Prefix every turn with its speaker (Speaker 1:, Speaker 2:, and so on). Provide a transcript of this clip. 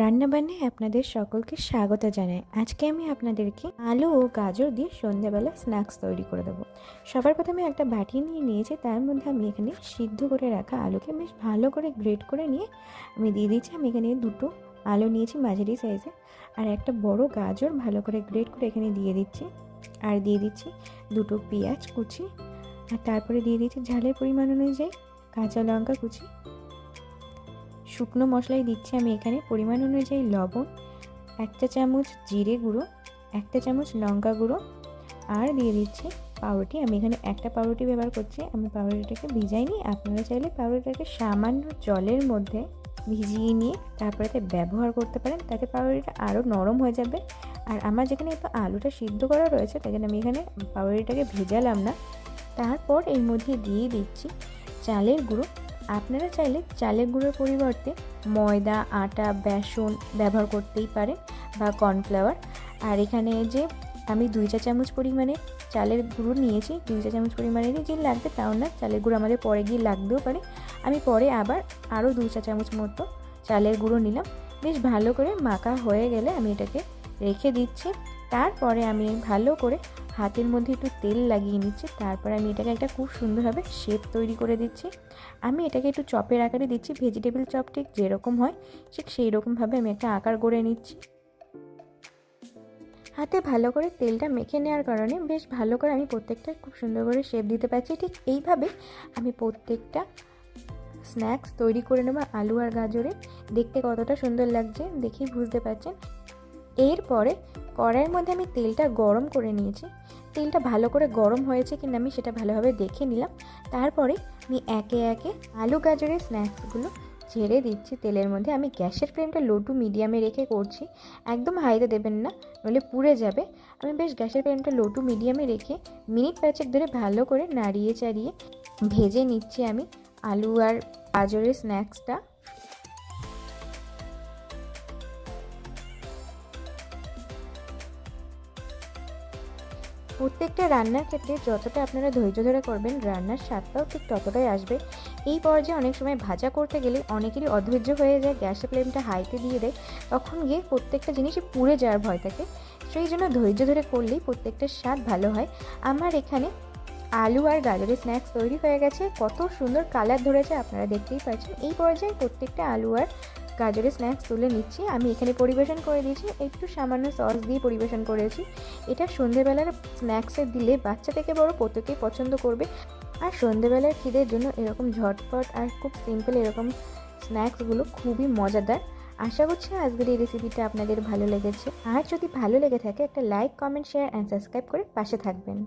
Speaker 1: রান্নাবান্নায় আপনাদের সকলকে স্বাগত জানাই। আজকে আমি আপনাদেরকে আলু ও গাজর দিয়ে সন্ধ্যাবেলা স্ন্যাক্স তৈরি করে দেবো। সবার প্রথমে একটা বাটি নিয়ে নিয়েছি, তার মধ্যে আমি এখানে সিদ্ধ করে রাখা আলুকে বেশ ভালো করে গ্রেট করে নিয়ে আমি দিয়ে দিচ্ছি আমি এখানে দুটো আলু নিয়েছি মাঝারি সাইজে আর একটা বড় গাজর ভালো করে গ্রেট করে এখানে দিয়ে দিচ্ছি। আর দিয়ে দিচ্ছি দুটো পেঁয়াজ কুচি, আর তারপরে দিয়ে দিচ্ছি ঝালের পরিমাণ অনুযায়ী কাঁচা লঙ্কা কুচি শুকনো মশলাই দিচ্ছি আমি এখানে। পরিমাণ অনুযায়ী লবণ, একটা চামচ জিরে গুঁড়ো, একটা চামচ লঙ্কা গুঁড়ো, আর দিয়ে দিচ্ছি পাউরুটি। আমি এখানে একটা পাউরুটি ব্যবহার করছি, আমি পাউরুটিটাকে ভিজাই নিই। আপনারা চাইলে পাউরুটিটাকে সামান্য জলের মধ্যে ভিজিয়ে নিয়ে তারপরে তাতে ব্যবহার করতে পারেন। তাতে পাউরুটিটা আরও নরম হয়ে যাবে। আর আমার যেখানে একটু আলুটা সিদ্ধ করা রয়েছে, তাই আমি এখানে পাউরুটিটাকে ভেজালাম না। তারপর এর মধ্যে দিয়ে দিচ্ছি চালের গুঁড়ো। আপনারা চাইলে চালের গুঁড়োর পরিবর্তে ময়দা, আটা, বেসন ব্যবহার করতেই পারেন বা কর্নফ্লাওয়ার। আর এখানে যে আমি দুই চা চামচ পরিমাণে চালের গুঁড়ো নিয়েছি, দুই চা চামচ পরিমাণেরই যে লাগবে তাও না, চালের গুঁড়ো আমাদের পরে গিয়ে লাগতেও পারে। আমি পরে আবার আরও দুই চা চামচ মতো চালের গুঁড়ো নিলাম। বেশ ভালো করে মাখা হয়ে গেলে আমি এটাকে রেখে দিচ্ছি। তারপরে আমি ভালো করে হাতের মধ্যে একটু তেল লাগিয়ে নিচ্ছি। তারপর আমি এটাকে একটা খুব সুন্দরভাবে শেপ তৈরি করে দিচ্ছি। আমি এটাকে একটু চপের আকারে দিচ্ছি। ভেজিটেবল চপ ঠিক যেরকম হয়, ঠিক সেই রকমভাবে আমি একটা আকার করে নিচ্ছি। হাতে ভালো করে তেলটা মেখে নেওয়ার কারণে বেশ ভালো করে আমি প্রত্যেকটা খুব সুন্দর করে শেপ দিতে পারছি। ঠিক এইভাবে আমি প্রত্যেকটা স্ন্যাক্স তৈরি করে নেব আলু আর গাজরে দেখতে কতটা সুন্দর লাগছে দেখেই বুঝতে পারছেন। এরপরে কড়াইয়ের মধ্যে আমি তেলটা গরম করে নিয়েছি। তেলটা ভালো করে গরম হয়েছে কিনা আমি সেটা ভালোভাবে দেখে নিলাম। তারপরে আমি একে একে আলু গাজরের স্ন্যাক্সগুলো ঝেড়ে দিচ্ছি তেলের মধ্যে। আমি গ্যাসের ফ্লেমটা লো টু মিডিয়ামে রেখে করছি। একদম হাইতে দেবেন না, নইলে পুড়ে যাবে। আমি বেশ গ্যাসের ফ্লেমটা লো টু মিডিয়ামে রেখে মিনিট পাঁচেক ধরে ভালো করে নাড়িয়ে চাড়িয়ে ভেজে নিচ্ছি আমি আলু আর গাজরের স্ন্যাক্সটা। প্রত্যেকটা রান্নার ক্ষেত্রে যতটা আপনারা ধৈর্য ধরে করবেন, রান্নার স্বাদটাও ঠিক ততটাই আসবে। এই পর্যায়ে অনেক সময় ভাজা করতে গেলে অনেকেরই অধৈর্য হয়ে যায় গ্যাসের ফ্লেমটা হাইতে দিয়ে দেয়। তখন গিয়ে প্রত্যেকটা জিনিসই পুড়ে যাওয়ার ভয় থাকে। সেই জন্য ধৈর্য ধরে করলেই প্রত্যেকটা স্বাদ ভালো হয়। আমার এখানে আলু আর গাজরের স্ন্যাক্স তৈরি হয়ে গেছে। কত সুন্দর কালার ধরেছে, আপনারা দেখতেই পাচ্ছেন। এই পর্যায়ে প্রত্যেকটা আলু আর গাজরের স্ন্যাক্স তুলে নিচ্ছি। আমি এখানে পরিবেশন করে দিয়েছি। একটু সামান্য সস দিয়ে পরিবেশন করেছি। এটা সন্ধেবেলার স্ন্যাক্সে দিলে বাচ্চা থেকে বড় প্রত্যেকেই পছন্দ করবে। আর সন্ধেবেলার খিদের জন্য এরকম ঝটপট আর খুব সিম্পল এরকম স্ন্যাক্সগুলো খুবই মজাদার। আশা করছি আজকের এই রেসিপিটা আপনাদের ভালো লেগেছে। আর যদি ভালো লেগে থাকে, একটা like comment share and subscribe করে পাশে থাকবেন।